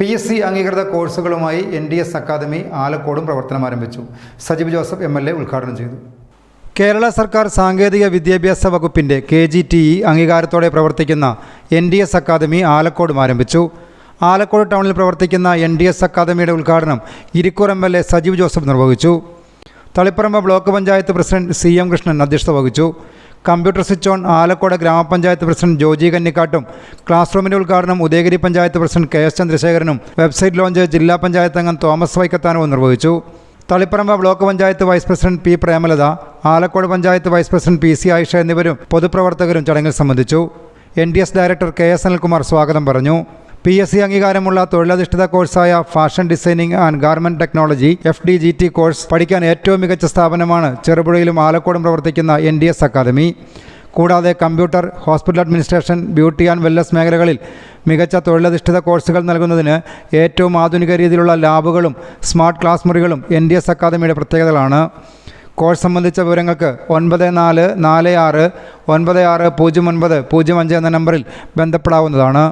P S C അംഗീകൃത കോഴ്സുകളുമായി N D S academy ആലക്കോടും പ്രവർത്തനം ആരംഭിച്ചു. Sajeev Joseph M L A ഉദ്ഘാടനം ചെയ്തു. കേരള സർക്കാർ സാങ്കേതിക വിദ്യാഭ്യാസ വകുപ്പിന്റെ കെ ജി ടി ഇ അംഗീകാരത്തോടെ പ്രവർത്തിക്കുന്ന എൻ ഡി എസ് അക്കാദമി ആലക്കോടും ആരംഭിച്ചു. ആലക്കോട് ടൗണിൽ പ്രവർത്തിക്കുന്ന എൻ ഡി എസ് അക്കാദമിയുടെ ഉദ്ഘാടനം Irikkur M L A Sajeev Joseph നിർവഹിച്ചു. Taliparamba block panchayat president C M Krishnan അധ്യക്ഷത വഹിച്ചു. കമ്പ്യൂട്ടർ സ്വിച്ച് ഓൺ ആലക്കോട് ഗ്രാമപഞ്ചായത്ത് പ്രസിഡന്റ് ജോജി കന്നിക്കാട്ടും ക്ലാസ് റൂമിന്റെ ഉദ്ഘാടനം Udayagiri panchayat president K S ചന്ദ്രശേഖരനും website launch ജില്ലാ പഞ്ചായത്ത് അംഗം തോമസ് വൈക്കത്താനവും നിർവഹിച്ചു. Taliparamba block panchayat vice president P Premalatha Alakode panchayat vice president P C Ayisha എന്നിവരും പൊതുപ്രവർത്തകരും ചടങ്ങിൽ സംബന്ധിച്ചു. N D S director K S Anilkumar സ്വാഗതം പറഞ്ഞു. പി എസ് സി അംഗീകാരമുള്ള തൊഴിലധിഷ്ഠിത കോഴ്സായ fashion designing and garment technology F D G T course പഠിക്കാൻ ഏറ്റവും മികച്ച സ്ഥാപനമാണ് ചെറുപുഴയിലും ആലക്കോടും പ്രവർത്തിക്കുന്ന എൻ ഡി എസ് അക്കാദമി കൂടാതെ computer hospital administration beauty and wellness മേഖലകളിൽ മികച്ച തൊഴിലധിഷ്ഠിത കോഴ്സുകൾ നൽകുന്നതിന് ഏറ്റവും ആധുനിക രീതിയിലുള്ള ലാബുകളും സ്മാർട്ട് ക്ലാസ് മുറികളും എൻ ഡി എസ് അക്കാദമിയുടെ പ്രത്യേകതകളാണ്. കോഴ്സ് സംബന്ധിച്ച വിവരങ്ങൾക്ക് ഒൻപത് നാല് നാല് ആറ് ഒൻപത് ആറ് പൂജ്യം ഒൻപത് പൂജ്യം അഞ്ച് എന്ന നമ്പറിൽ ബന്ധപ്പെടാവുന്നതാണ്.